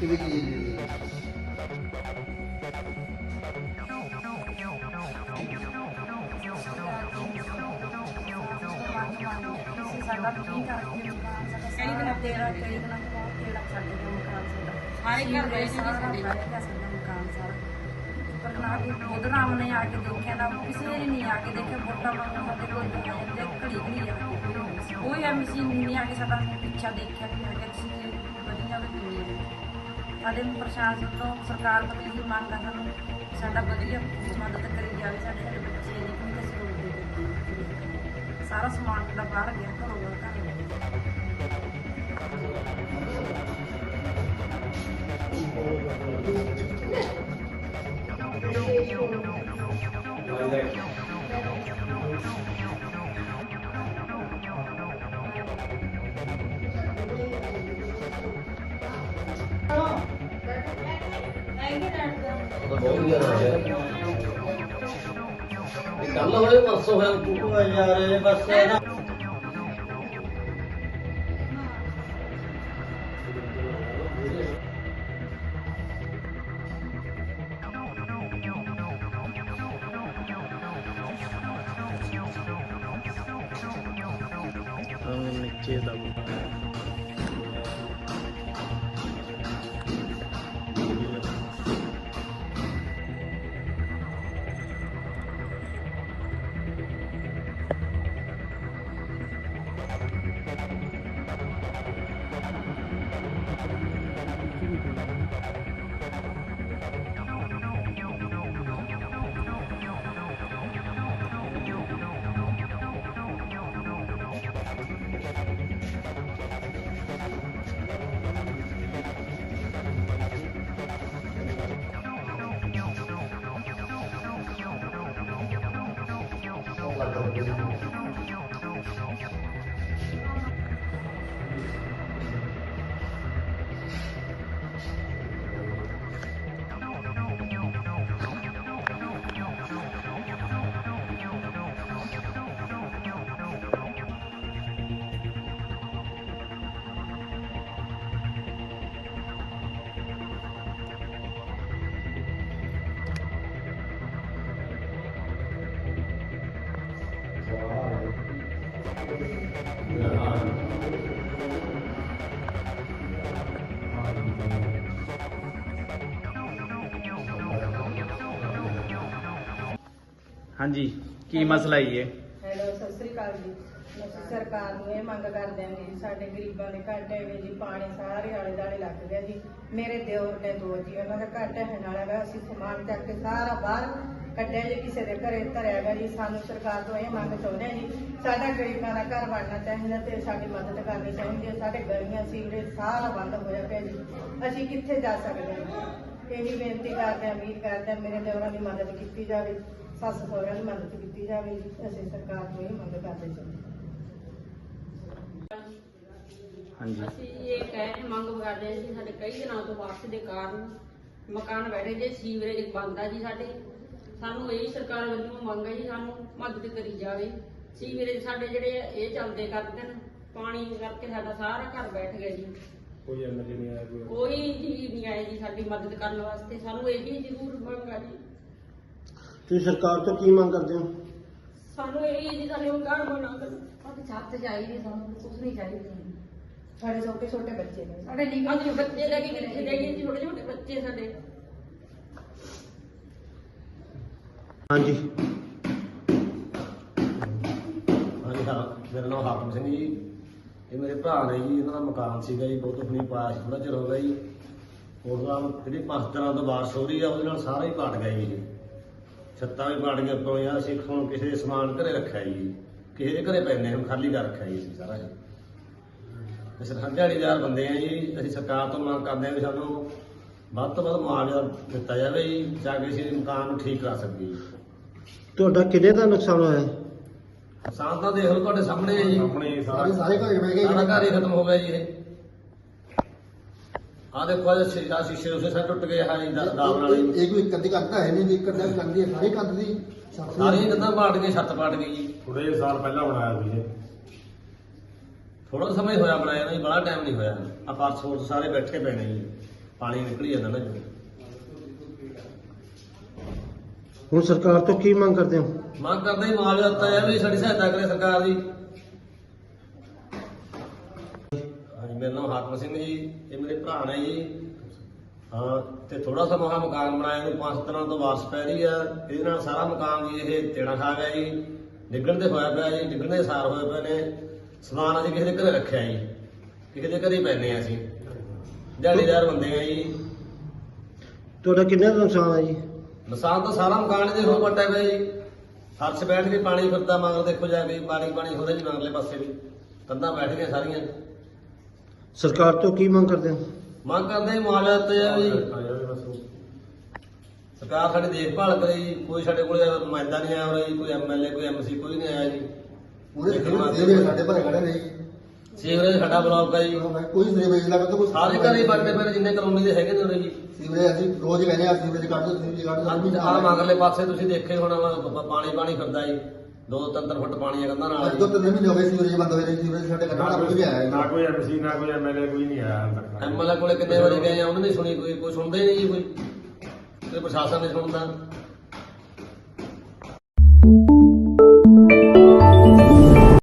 ਕਿਹਦੇ ਕੀ ਸਾਡਾ ਕੇ ਮਕਾਨ ਸਾਡਾ। ਸਾਰੇ ਘਰ ਗਏ ਸੀ ਸਾਰਾ ਸਾਡੇ। ਰਹਿ ਗਿਆ ਸਾਡਾ ਮਕਾਨ ਸਾਰਾ। ਪਰ ਨਾ ਕਿ ਉਹਦੇ ਨਾਮ ਨੇ ਆ ਕੇ ਦੇਖਿਆ ਨਾ ਕਿਸੇ ਨੇ ਨਹੀਂ ਆ ਕੇ ਦੇਖਿਆ। ਵੋਟਾਂ ਮੰਗਣ ਸਾਡੇ ਕੋਲ ਆ ਜਾਂਦੇ ਘੜੀ ਘੜੀ ਆ ਕੇ ਕੋਈ ਐਮਸੀ ਨਹੀਂ ਆ ਕੇ ਸਾਡਾ ਪਿੱਛਾ ਦੇਖਿਆ ਕਿ ਹੈਗਾ ਤੁਸੀਂ ਵਧੀਆ ਵੀ ਨਹੀਂ। ਹੈ ਸਾਡੇ ਪ੍ਰਸ਼ਾਸਨ ਤੋਂ ਸਰਕਾਰ ਤੋਂ ਇਹ ਮੰਗ ਆ ਸਾਨੂੰ ਸਾਡਾ ਵਧੀਆ ਮਦਦ ਕਰੀ ਜਾਵੇ ਸਾਡੇ ਬੱਚੇ ਸਾਰਾ ਸਮਾਨ ਸਾਡਾ ਬਾਹਰ ਗਿਆ ਘਰੋਂ ਬਾਹਰ ਘਰ ਬਹੁਤ ਜ਼ਿਆਦਾ ਹੈ ਕੱਲ ਹੋਏ ਪਰਸੋਂ ਹੋਇਆ ਤੂੰ ਯਾਰ ਇਹ ਬਸ ਇਹਦਾ ਨੀਚੇ ਦਾ ਹਾਂਜੀ, ਕੀ ਮਸਲਾ ਹੀ ਹੈ ਹੈਲੋ, ਸਤਿ ਸ੍ਰੀ ਅਕਾਲ ਜੀ। ਅਸੀਂ ਸਰਕਾਰ ਨੂੰ ਇਹ ਮੰਗ ਕਰਦੇ ਹਾਂ ਜੀ ਸਾਡੇ ਗਰੀਬਾਂ ਦੇ ਘਰ ਢਹਿ ਜੀ ਪਾਣੀ ਸਾਰੇ ਆਲੇ ਦਾਲੇ ਲੱਗ ਗਿਆ ਜੀ। ਮੇਰੇ ਦਿਓਰ ਨੇ ਦੋ ਜੀ, ਉਹਨਾਂ ਦਾ ਘਰ ਢਹਿਣ ਵਾਲਾ ਗਾ ਅਸੀਂ ਸਮਾਨ ਚੱਕ ਕੇ ਸਾਰਾ ਬਾਹਰ ਕੱਢਿਆ ਜੀ ਕਿਸੇ ਦੇ ਘਰੇ ਧਰਿਆ ਗਾ ਜੀ ਸਾਨੂੰ ਸਰਕਾਰ ਤੋਂ ਇਹ ਮੰਗ ਚਾਹੁੰਦੇ ਜੀ ਸਾਡਾ ਗਰੀਬਾਂ ਦਾ ਘਰ ਬਣਨਾ ਚਾਹੀਦਾ ਤੇ ਸਾਡੀ ਮਦਦ ਕਰਨੀ ਚਾਹੀਦੀ ਹੈ। ਸਾਡੇ ਗਲੀਆਂ ਸੀਵਰੇਜ ਸਾਰਾ ਬੰਦ ਹੋਇਆ ਪਿਆ ਜੀ। ਅਸੀਂ ਕਿੱਥੇ ਜਾ ਸਕਦੇ ਹਾਂ? ਇਹੀ ਬੇਨਤੀ ਕਰਦੇ ਹਾਂ ਉਮੀਦ ਕਰਦੇ ਹਾਂ ਮੇਰੇ ਦਿਓਰਾਂ ਦੀ ਮਦਦ ਕੀਤੀ ਜਾਵੇ ਸੱਸ ਸਹੁਰਿਆਂ ਦੀ ਮਦਦ ਕੀਤੀ ਜਾਵੇ ਜੀ। ਅਸੀਂ ਸਰਕਾਰ ਤੋਂ ਇਹ ਮੰਗ ਕਰਦੇ ਹਾਂ। ਹਾਂਜੀ। ਅਸੀਂ ਇਹ ਕਹਿ ਰਹੇ ਮੰਗ ਕਰਦੇ ਹਾਂ ਜੀ ਸਾਡੇ ਕਈ ਦਿਨਾਂ ਤੋਂ ਬਾਰਿਸ਼ ਦੇ ਕਾਰਨ ਮਕਾਨ ਬੈਠੇ ਜੇ ਸੀਵਰੇਜ ਬੰਦ ਆ ਜੀ ਸਾਡੇ। ਸਾਨੂੰ ਇਹ ਸਰਕਾਰ ਵੱਲੋਂ ਮੰਗ ਹੈ ਜੀ ਸਾਨੂੰ ਮਦਦ ਕਰੀ ਜਾਵੇ। ਸੀਵਰੇਜ ਸਾਡੇ ਜਿਹੜੇ ਆ, ਇਹ ਚੱਲਦੇ ਕਰਦੇ ਨੇ ਪਾਣੀ ਕਰਕੇ ਸਾਡਾ ਸਾਰਾ ਘਰ ਬੈਠ ਗਿਆ ਜੀ। ਕੋਈ ਐਮਐਲਏ ਨਹੀਂ ਆਇਆ ਕੋਈ ਕੋਈ ਜੀ ਨਹੀਂ ਆਏ ਜੀ ਸਾਡੀ ਮਦਦ ਕਰਨ ਵਾਸਤੇ। ਸਾਨੂੰ ਇਹ ਹੀ ਜ਼ਰੂਰ ਮੰਗ ਆ ਜੀ। ਤੁਸੀਂ ਸਰਕਾਰ ਤੋਂ ਕੀ ਮੰਗ ਕਰਦੇ ਹੋ? ਸਾਨੂੰ ਇਹ ਹੀ ਜੀ ਸਾਡੇ ਮਕਾਨ ਬਣਾ ਕੇ ਸਾਡੀ ਛੱਤ ਚਾਹੀਦੀ ਸਾਨੂੰ ਕੁਝ ਨਹੀਂ ਚਾਹੀਦਾ ਸਾਡੇ ਛੋਟੇ ਛੋਟੇ ਬੱਚੇ ਨੇ। ਸਾਡੇ ਨਿੱਕੇ ਬੱਚੇ ਲੈ ਕੇ ਕਿੱਥੇ ਲੈ ਗਏ ਜੀ? ਛੋਟੇ ਛੋਟੇ ਬੱਚੇ ਸਾਡੇ। ਹਾਂਜੀ। ਹਾਂਜੀ, ਹਾਂ, ਮੇਰਾ ਨਾਮ ਹਾਕਮ ਸਿੰਘ ਜੀ। ਇਹ ਮੇਰੇ ਭਰਾ ਨੇ ਜੀ, ਇਹਨਾਂ ਦਾ ਮਕਾਨ ਸੀਗਾ ਜੀ, ਬਹੁਤ ਆਪਣੀ ਪਾਇਆ ਥੋੜਾ ਚਿਰ ਹੋ ਗਿਆ ਜੀ। ਉਹਦਾ ਜਿਹੜੀ ਪੰਜ ਤਰ੍ਹਾਂ ਤੋਂ ਬਾਰਿਸ਼ ਹੋ ਰਹੀ ਆ, ਉਹਦੇ ਨਾਲ ਸਾਰਾ ਹੀ ਪਾਟ ਗਿਆ ਜੀ। ਛੱਤਾਂ ਵੀ ਪਾਟ ਗਈਆਂ, ਪਈਆਂ, ਅਸੀਂ ਹੁਣ ਕਿਸੇ ਦੇ ਸਮਾਨ ਘਰੇ ਰੱਖਿਆ ਜੀ। ਕਿਸੇ ਦੇ ਘਰੇ ਪੈਨੇ ਹੁਣ ਖਾਲੀ ਕਰ ਰੱਖਿਆ ਜੀ ਸਾਰਾ ਜੀ। ਅਸੀਂ ਦਿਹਾੜੀਦਾਰ ਬੰਦੇ ਆ ਜੀ, ਅਸੀਂ ਸਰਕਾਰ ਤੋਂ ਮੰਗ ਕਰਦੇ ਆ ਵੀ ਸਾਨੂੰ ਵੱਧ ਤੋਂ ਵੱਧ ਮੁਆਵਜ਼ਾ ਦਿੱਤਾ ਜਾਵੇ ਜੀ ਤਾਂ ਕਿ ਅਸੀਂ ਮਕਾਨ ਨੂੰ ਠੀਕ ਕਰ ਸਕੀਏ। ਜੀ ਤੁਹਾਡਾ ਕਿੰਨੇ ਦਾ ਨੁਕਸਾਨ ਹੋਇਆ? ਹੈ? ਨੁਕਸਾਨ ਤਾਂ ਦੇਖ ਲਓ ਤੁਹਾਡੇ ਸਾਹਮਣੇ ਹੈ ਜੀ। ਆਪਣੇ ਸਾਰੇ ਸਾਰੇ ਘਰੇ ਬਹਿ ਗਏ ਸਾਰਾ ਘਰ ਹੀ ਖਤਮ ਹੋ ਗਿਆ ਜੀ ਇਹ। ਆ ਦੇਖੋ ਇਹ ਸ਼ੀਸ਼ਾ ਸ਼ੀਸ਼ੇ ਉਸੇ ਸਾਰੇ ਟੁੱਟ ਗਏ ਹਾਂ ਜੀ ਦਾ- ਦਾਬ ਨਾਲ ਕੋਈ ਇੱਕ ਅੱਧੀ ਕੰਧ ਤਾਂ ਹੈ ਨਹੀਂ ਇੱਕ ਅੱਧੀ ਕੰਧ ਦੀ ਹੈ, ਸਾਰੀ ਕੰਧ ਦੀ। ਸਾਰੀਆਂ ਕੰਧਾਂ ਪਾਟ ਗਈ ਛੱਤ ਪਾਟ ਗਈ ਜੀ। ਥੋੜੇ ਸਾਲ ਪਹਿਲਾਂ ਬਣਾਇਆ ਸੀ ਇਹ। ਥੋੜਾ ਸਮਾਂ ਹੀ ਹੋਇਆ ਬਣਾਇਆ ਨਾ ਜੀ ਬੜਾ ਟਾਈਮ ਨਹੀਂ ਹੋਇਆ। ਆ ਫੁਰਸ਼ ਸਾਰੇ ਬੈਠੇ ਪਏ ਨੇ ਜੀ। ਪਾਣੀ ਨਿਕਲੀ ਜਾਂਦਾ ਨਾ ਜੀ ਹੁਣ ਸਰਕਾਰ ਤੋਂ ਕੀ ਮੰਗ ਕਰਦੇ ਹੋ? ਮੰਗ ਕਰਦੇ ਹੀ ਮੁਆਵਜ਼ਾ ਦਿੱਤਾ ਜਾਵੇ ਵੀ ਸਾਡੀ ਸਹਾਇਤਾ ਕਰੇ ਸਰਕਾਰ ਦੀ। ਹਾਂਜੀ ਮੇਰਾ ਨਾਮ ਹਾਕਮ ਸਿੰਘ ਜੀ ਇਹ ਮੇਰੇ ਭਰਾ ਨੇ ਜੀ। ਹਾਂ ਤੇ ਥੋੜਾ ਸਾ ਮਹਾ ਮਕਾਨ ਬਣਾਇਆ ਨੂੰ ਪੰਜ ਦਿਨਾਂ ਤੋਂ ਵਾਰਸ ਪੈ ਰਹੀ ਆ। ਇਹਦੇ ਨਾਲ ਸਾਰਾ ਮਕਾਨ ਜੀ ਇਹ ਤੇੜਾ ਖਾ ਗਿਆ ਜੀ। ਡਿੱਗਣ ਤੇ ਹੋਇਆ ਪਿਆ ਜੀ ਡਿੱਗਣ ਦੇ ਸਾਰ ਹੋਏ ਪਏ ਨੇ। ਸਮਾਨ ਅਸੀਂ ਕਿਸੇ ਦੇ ਘਰੇ ਰੱਖਿਆ ਜੀ। ਕਿਸੇ ਦੇ ਘਰੇ ਪੈਨੇ ਆ ਅਸੀਂ। ਦਿਹਾੜੀਦਾਰ ਬੰਦੇ ਆ ਜੀ। ਤੁਹਾਡਾ ਕਿੰਨਾ ਕੁ ਨੁਕਸਾਨ ਹੈ ਜੀ? ਨੁਕਸਾਨ ਤਾਂ ਸਾਰਾ ਮਕਾਨ ਦੇ ਹੋ ਪੱਟਿਆ ਪਿਆ ਜੀ। ਫਰਸ਼ ਬੈਠ ਕੇ ਪਾਣੀ ਫਿਰਦਾ ਮਗਰ ਦੇਖੋ ਜਾ ਕੇ ਪਾਣੀ ਪਾਣੀ ਹੋਦਾ ਜੀ ਮਗਰਲੇ ਪਾਸੇ ਵੀ। ਕੰਧਾਂ ਬੈਠ ਗਈਆਂ ਸਾਰੀਆਂ। ਸਰਕਾਰ ਤੋਂ ਕੀ ਮੰਗ ਕਰਦੇ ਹੋ? ਮੰਗ ਕਰਦੇ ਹਾਂ ਮੁਆਵਜ਼ਾ ਦਿੱਤਾ ਜਾਵੇ ਜੀ। ਸਰਕਾਰ ਸਾਡੀ ਦੇਖਭਾਲ ਕਰੇ ਜੀ। ਕੋਈ ਸਾਡੇ ਕੋਲ ਨੁਮਾਇੰਦਾ ਨਹੀਂ ਆਇਆ ਹੋਇਆ ਜੀ ਕੋਈ ਐਮਐਲਏ ਕੋਈ ਐਮਸੀ ਕੋਈ ਨਹੀਂ ਆਇਆ ਜੀ। ਉਹਦੇ ਜਿਹੜੇ ਸਾਡੇ ਭਰੇ ਖੜੇ ਨੇ ਜੀ। ਸੀਵਰੇਜ ਸਾਡਾ ਬਲੌਕ ਹੈ ਜੀ ਕੋਈ ਸੀਵਰੇਜ ਦਾ ਕੋਈ ਸਾਰੇ ਘਰ ਹੀ ਵੱਡੇ ਪਏ ਨੇ ਜਿੰਨੇ ਕਲੋਨੀ ਦੇ ਹੈਗੇ ਨੇ ਉਰੇ ਜੀ ਸੀਵਰੇਜ ਅਸੀਂ ਰੋਜ਼ ਕਹਿੰਦੇ ਆ ਸੀਵਰੇਜ ਕੱਢ ਦਿਓ ਸੀਵਰੇਜ ਕੱਢ ਦਿਓ ਆਹ ਮਗਰਲੇ ਪਾਸੇ ਤੁਸੀਂ ਦੇਖੇ ਹੋਣਾ ਵਾ, ਪਾਣੀ ਪਾਣੀ ਫਿਰਦਾ ਜੀ। ਦੋ ਦੋ ਤਿੰਨ ਤਿੰਨ ਫੁੱਟ ਪਾਣੀ ਆ ਕੰਧਾਂ ਨਾਲ ਅੱਜ ਤੋਂ ਤਿੰਨ ਮਹੀਨੇ ਹੋ ਗਏ ਸੀਵਰੇਜ ਬੰਦ ਹੋਏ ਨੇ ਸੀਵਰੇਜ ਸਾਡੇ ਕੱਢਣਾ ਕੋਈ ਵੀ ਆਇਆ ਨਾ ਕੋਈ ਐਮਸੀ ਨਾ ਕੋਈ ਐਮਐਲਏ ਕੋਈ ਨਹੀਂ ਆਇਆ ਤੱਕ ਐਮਐਲਏ ਕੋਲੇ ਕਿੰਨੇ ਵਾਰੀ ਗਏ ਆ ਉਹਨਾਂ ਨੇ ਸੁਣੀ ਕੋਈ ਕੋਈ ਸੁਣਦੇ ਨਹੀਂ ਜੀ ਕੋਈ। ਕੋਈ ਪ੍ਰਸ਼ਾਸਨ ਨਹੀਂ ਸੁਣਦਾ।